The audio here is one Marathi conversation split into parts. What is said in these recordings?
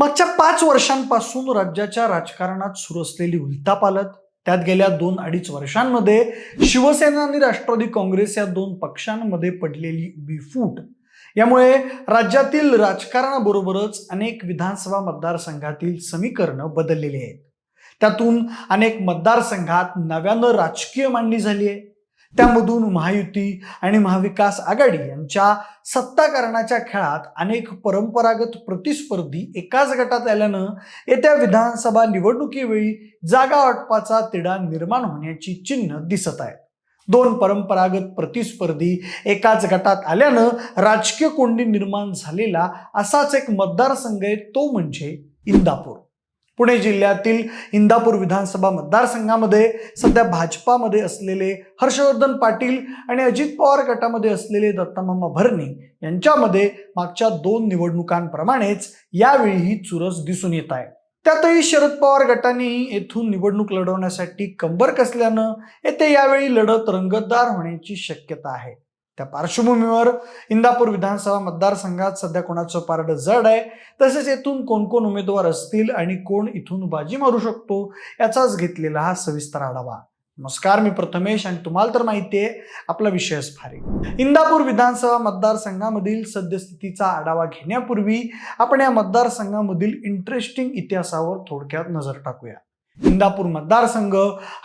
मागच्या पाच वर्षांपासून राज्याच्या राजकारणात सुरू असलेली उलथापालत त्यात गेल्या दोन अडीच वर्षांमध्ये शिवसेना आणि राष्ट्रवादी काँग्रेस या दोन पक्षांमध्ये पडलेली उभी फूट. यामुळे राज्यातील राजकारणाबरोबरच अनेक विधानसभा मतदारसंघातील समीकरणं बदललेली आहेत. त्यातून अनेक मतदारसंघात नव्यानं राजकीय मांडणी झाली आहे. त्यामधून महायुती आणि महाविकास आघाडी यांच्या सत्ताकरणाच्या खेळात अनेक परंपरागत प्रतिस्पर्धी एकाच गटात आल्यानं येत्या विधानसभा निवडणुकीवेळी जागा वाटपाचा तिढा निर्माण होण्याची चिन्ह दिसत आहेत. दोन परंपरागत प्रतिस्पर्धी एकाच गटात आल्यानं राजकीय कोंडी निर्माण झालेला असाच एक मतदारसंघ आहे तो म्हणजे इंदापूर. पुणे जिल्ह्यातील इंदापूर विधानसभा मतदारसंघामध्ये सध्या भाजपामध्ये असलेले हर्षवर्धन पाटील आणि अजित पवार गटामध्ये असलेले दत्तामामा भरणे यांच्यामध्ये मागच्या दोन निवडणुकांप्रमाणेच यावेळीही चुरस दिसून येत आहे. त्यातही शरद पवार गटानेही येथून निवडणूक लढवण्यासाठी कंबर कसल्यानं येथे यावेळी लढत रंगतदार होण्याची शक्यता आहे. त्या पार्श्वभूमीवर इंदापूर विधानसभा मतदारसंघात सध्या कोणाचं पारडं जड आहे तसेच येथून कोण कोण उमेदवार असतील आणि कोण इथून बाजी मारू शकतो याचाच घेतलेला हा सविस्तर आढावा. नमस्कार मी प्रथमेश आणि तुम्हाला तर माहिती आहे आपला विषयच फारी इंदापूर विधानसभा मतदारसंघामधील सद्यस्थितीचा आढावा घेण्यापूर्वी आपण या मतदारसंघामधील इंटरेस्टिंग इतिहासावर थोडक्यात नजर टाकूया. इंदापूर मतदारसंघ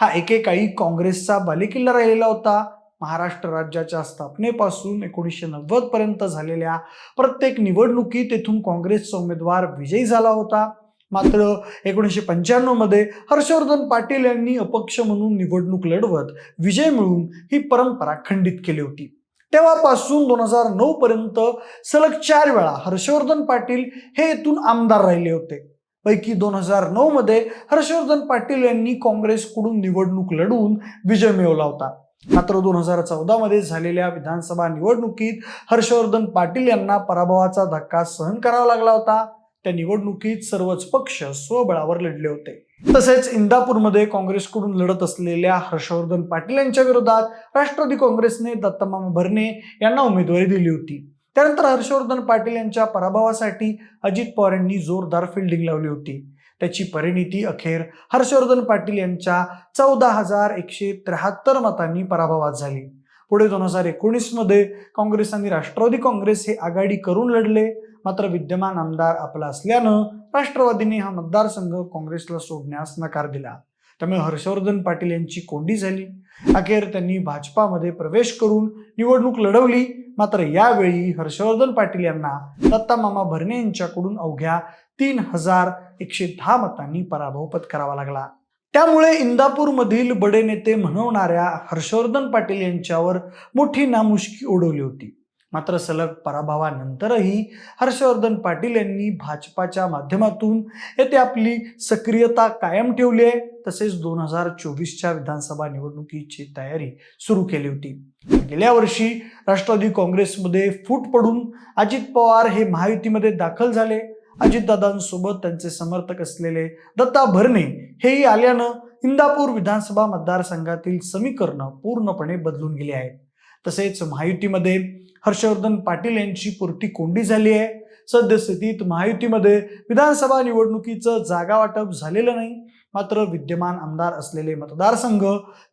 हा एकेकाळी काँग्रेसचा बालेकिल्ला राहिलेला होता. महाराष्ट्र राज्याच्या स्थापनेपासून एकोणीसशे नव्वद पर्यंत झालेल्या प्रत्येक निवडणुकीत येथून काँग्रेसचा उमेदवार विजयी झाला होता. मात्र एकोणीसशे पंच्याण्णवमध्ये हर्षवर्धन पाटील यांनी अपक्ष म्हणून निवडणूक लढवत विजय मिळवून ही परंपरा खंडित केली होती. तेव्हापासून दोन हजार नऊ पर्यंत सलग चार वेळा हर्षवर्धन पाटील हे येथून आमदार राहिले होते. पैकी दोन हजार नऊ मध्ये हर्षवर्धन पाटील यांनी काँग्रेसकडून निवडणूक लढवून विजय मिळवला होता. मात्र दोन हजार चौदा मध्ये झालेल्या विधानसभा निवडणुकीत हर्षवर्धन पाटील यांना पराभवाचा धक्का सहन करावा लागला होता. त्या निवडणुकीत सर्वच पक्ष स्वबळावर लढले होते. तसेच इंदापूरमध्ये काँग्रेसकडून लढत असलेल्या हर्षवर्धन पाटील यांच्या विरोधात राष्ट्रवादी काँग्रेसने दत्तमामा भरणे यांना उमेदवारी दिली होती. त्यानंतर हर्षवर्धन पाटील यांच्या पराभवासाठी अजित पवार यांनी जोरदार फिल्डिंग लावली होती. त्याची परिणिती अखेर हर्षवर्धन पाटील यांच्या चौदा हजार एकशे त्र्याहत्तर मतांनी पराभवात झाली. पुढे दोन हजार एकोणीसमध्ये काँग्रेस आणि राष्ट्रवादी काँग्रेस हे आघाडी करून लढले. मात्र विद्यमान आमदार आपला असल्यानं राष्ट्रवादीने हा मतदारसंघ काँग्रेसला सोडण्यास नकार दिला. त्यामुळे हर्षवर्धन पाटील यांची कोंडी झाली. अखेर त्यांनी भाजपामध्ये प्रवेश करून निवडणूक लढवली. मात्र यावेळी हर्षवर्धन पाटील यांना दत्ता मामा भरणे यांच्याकडून अवघ्या तीन हजार एकशे दहा मतांनी पराभव पत्करावा लागला. त्यामुळे इंदापूरमधील बडे नेते म्हणवणाऱ्या हर्षवर्धन पाटील यांच्यावर मोठी नामुष्की ओढवली होती. मात्र सलग पराभवानंतरही हर्षवर्धन पाटील यांनी भाजपाच्या माध्यमातून येथे आपली सक्रियता कायम ठेवली आहे. तसेच दोन हजार चोवीसच्या विधानसभा निवडणुकीची तयारी सुरू केली होती. गेल्या वर्षी राष्ट्रवादी काँग्रेसमध्ये फूट पडून अजित पवार हे महायुतीमध्ये दाखल झाले. अजितदादांसोबत त्यांचे समर्थक असलेले दत्ता भरणे हेही आल्यानं इंदापूर विधानसभा मतदारसंघातील समीकरणं पूर्णपणे बदलून गेली आहेत. तसेच महायुतीमध्ये हर्षवर्धन पाटील यांची पुरती कोंडी झाली आहे. सद्यस्थितीत महायुतीमध्ये विधानसभा निवडणुकीचं जागा वाटप झालेलं नाही. मात्र विद्यमान आमदार असलेले मतदारसंघ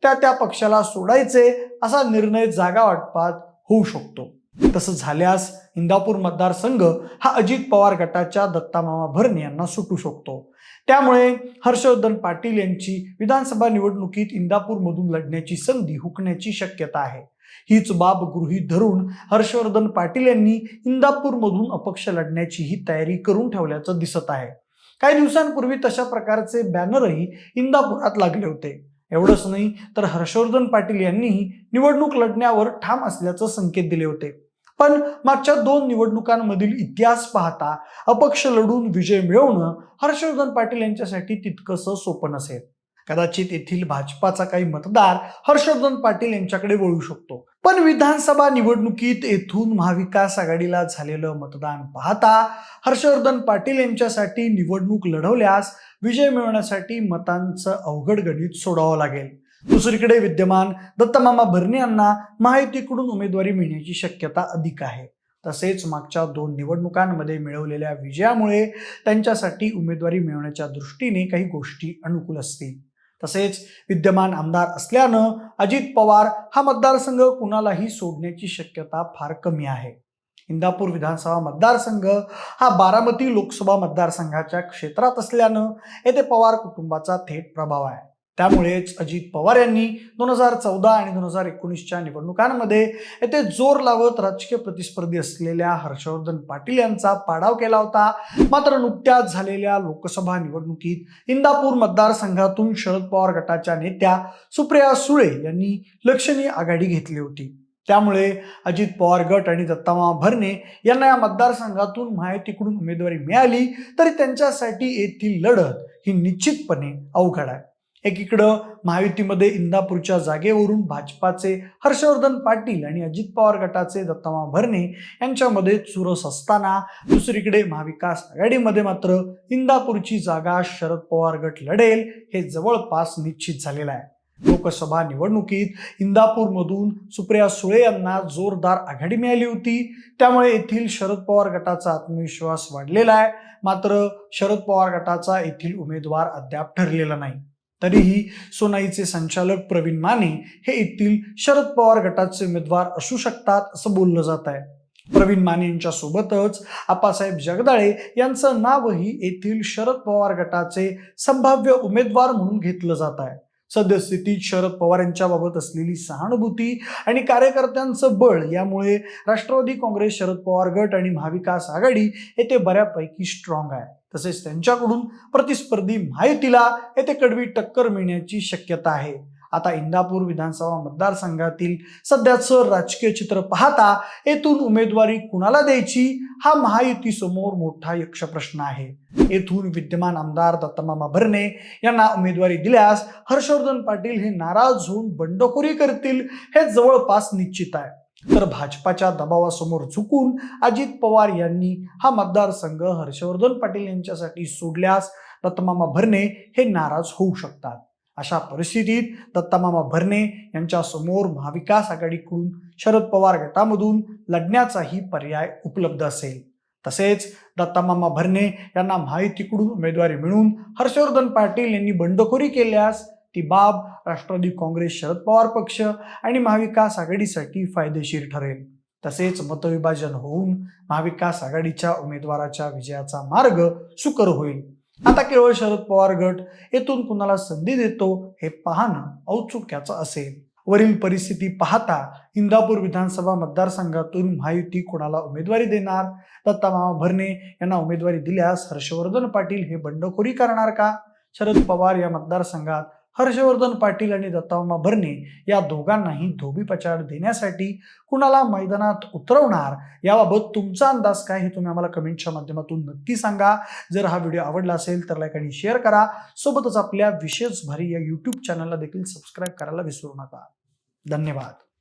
त्या त्या पक्षाला सोडायचे असा निर्णय जागा वाटपात होऊ शकतो. तसं झाल्यास इंदापूर मतदारसंघ हा अजित पवार गटाच्या दत्तामामा भरणे यांना सुटू शकतो. त्यामुळे हर्षवर्धन पाटील यांची विधानसभा निवडणुकीत इंदापूरमधून लढण्याची संधी हुकण्याची शक्यता आहे. हीच बाब गृहीत धरून हर्षवर्धन पाटील यांनी इंदापूरमधून अपक्ष लढण्याची ही तयारी करून ठेवल्याचं दिसत आहे. काही दिवसांपूर्वी तशा प्रकारचे बॅनरही इंदापुरात लागले होते. एवढंच नाही तर हर्षवर्धन पाटील यांनीही निवडणूक लढण्यावर ठाम असल्याचं संकेत दिले होते. पण मागच्या दोन निवडणुकांमधील इतिहास पाहता अपक्ष लढून विजय मिळवणं हर्षवर्धन पाटील यांच्यासाठी तितकंसं सोपं नसेल. कदाचित येथील भाजपाचा काही मतदार हर्षवर्धन पाटील यांच्याकडे वळू शकतो. पण विधानसभा निवडणुकीत येथून महाविकास आघाडीला झालेलं मतदान पाहता हर्षवर्धन पाटील यांच्यासाठी निवडणूक लढवल्यास विजय मिळवण्यासाठी मतांचं अवघड गणित सोडावं लागेल. दुसरीकडे विद्यमान दत्तमामा भरणे यांना महायुतीकडून उमेदवारी मिळण्याची शक्यता अधिक आहे. तसेच मागच्या दोन निवडणुकांमध्ये मिळवलेल्या विजयामुळे त्यांच्यासाठी उमेदवारी मिळवण्याच्या दृष्टीने काही गोष्टी अनुकूल असतील. तसेच विद्यमान आमदार असल्यानं अजित पवार हा मतदारसंघ कुणालाही सोडण्याची शक्यता फार कमी आहे. इंदापूर विधानसभा मतदारसंघ हा बारामती लोकसभा मतदारसंघाच्या क्षेत्रात असल्यानं येथे पवार कुटुंबाचा थेट प्रभाव आहे. त्यामुळेच अजित पवार यांनी दोन हजार चौदा आणि दोन हजार एकोणीसच्या निवडणुकांमध्ये येथे जोर लावत राजकीय प्रतिस्पर्धी असलेल्या हर्षवर्धन पाटील यांचा पाडाव केला होता. मात्र नुकत्याच झालेल्या लोकसभा निवडणुकीत इंदापूर मतदारसंघातून शरद पवार गटाच्या नेत्या सुप्रिया सुळे यांनी लक्षणीय आघाडी घेतली होती. त्यामुळे अजित पवार गट आणि दत्तामा भरणे यांना या मतदारसंघातून माहितीकडून उमेदवारी मिळाली तरी त्यांच्यासाठी येथील लढत ही निश्चितपणे अवघड आहे. एकीकडं महायुतीमध्ये इंदापूरच्या जागेवरून भाजपाचे हर्षवर्धन पाटील आणि अजित पवार गटाचे दत्तामा भरणे यांच्यामध्ये चुरस असताना दुसरीकडे महाविकास आघाडीमध्ये मात्र इंदापूरची जागा शरद पवार गट लढेल हे जवळपास निश्चित झालेलं आहे. लोकसभा निवडणुकीत इंदापूरमधून सुप्रिया सुळे यांना जोरदार आघाडी मिळाली होती. त्यामुळे येथील शरद पवार गटाचा आत्मविश्वास वाढलेला आहे. मात्र शरद पवार गटाचा येथील उमेदवार अद्याप ठरलेला नाही. तरीही सोनाईचे संचालक प्रवीण माने हे येथील शरद पवार गटाचे उमेदवार असू शकतात असं बोललं जात आहे. प्रवीण माने यांच्या सोबतच आप्पासाहेब जगदाळे यांचं नावही येथील शरद पवार गटाचे संभाव्य उमेदवार म्हणून घेतलं जात आहे. सद्यस्थितीत शरद पवार यांच्याबाबत असलेली सहानुभूती आणि कार्यकर्त्यांचं बळ यामुळे राष्ट्रवादी काँग्रेस शरद पवार गट आणि महाविकास आघाडी येथे बऱ्यापैकी स्ट्रॉंग आहे. तसेच त्यांच्याकडून प्रतिस्पर्धी माहितीला येथे कडवी टक्कर मिळण्याची शक्यता आहे. आता इंदापूर विधानसभा मतदारसंघातील सध्याचं राजकीय चित्र पाहता येथून उमेदवारी कुणाला द्यायची हा महायुतीसमोर मोठा यक्ष प्रश्न आहे. येथून विद्यमान आमदार दत्तमामा भरणे यांना उमेदवारी दिल्यास हर्षवर्धन पाटील हे नाराज होऊन बंडखोरी करतील हे जवळपास निश्चित आहे. तर भाजपाच्या दबावासमोर झुकून अजित पवार यांनी हा मतदारसंघ हर्षवर्धन पाटील यांच्यासाठी सोडल्यास दत्तमामा भरणे हे नाराज होऊ शकतात. अशा परिस्थितीत दत्तामामा भरणे यांच्यासमोर महाविकास आघाडीकडून शरद पवार गटामधून लढण्याचाही पर्याय उपलब्ध असेल. तसेच दत्तामामा भरणे यांना माहितीकडून उमेदवारी मिळून हर्षवर्धन पाटील यांनी बंडखोरी केल्यास ती बाब राष्ट्रवादी काँग्रेस शरद पवार पक्ष आणि महाविकास आघाडीसाठी फायदेशीर ठरेल. तसेच मतविभाजन होऊन महाविकास आघाडीच्या उमेदवाराच्या विजयाचा मार्ग सुकर होईल. आता केवळ शरद पवार गट येथून कुणाला संधी देतो हे पाहणं औत्सुक्याचं असेल. वरील परिस्थिती पाहता इंदापूर विधानसभा मतदारसंघातून महायुती कोणाला उमेदवारी देणार? दत्तामामा भरणे यांना उमेदवारी दिल्यास हर्षवर्धन पाटील हे बंडखोरी करणार का? शरद पवार या मतदारसंघात हर्षवर्धन पाटील आणि दत्तामा भरणे या दोघांनाही धोबीपचार देण्यासाठी कुणाला मैदानात उतरवणार याबाबत तुमचा अंदाज काय हे तुम्ही आम्हाला कमेंटच्या माध्यमातून नक्की सांगा. जर हा व्हिडिओ आवडला असेल तर लाईक आणि शेअर करा. सोबतच आपल्या विशेष भारी या यूट्यूब चॅनलला देखील सबस्क्राईब करायला विसरू नका. धन्यवाद.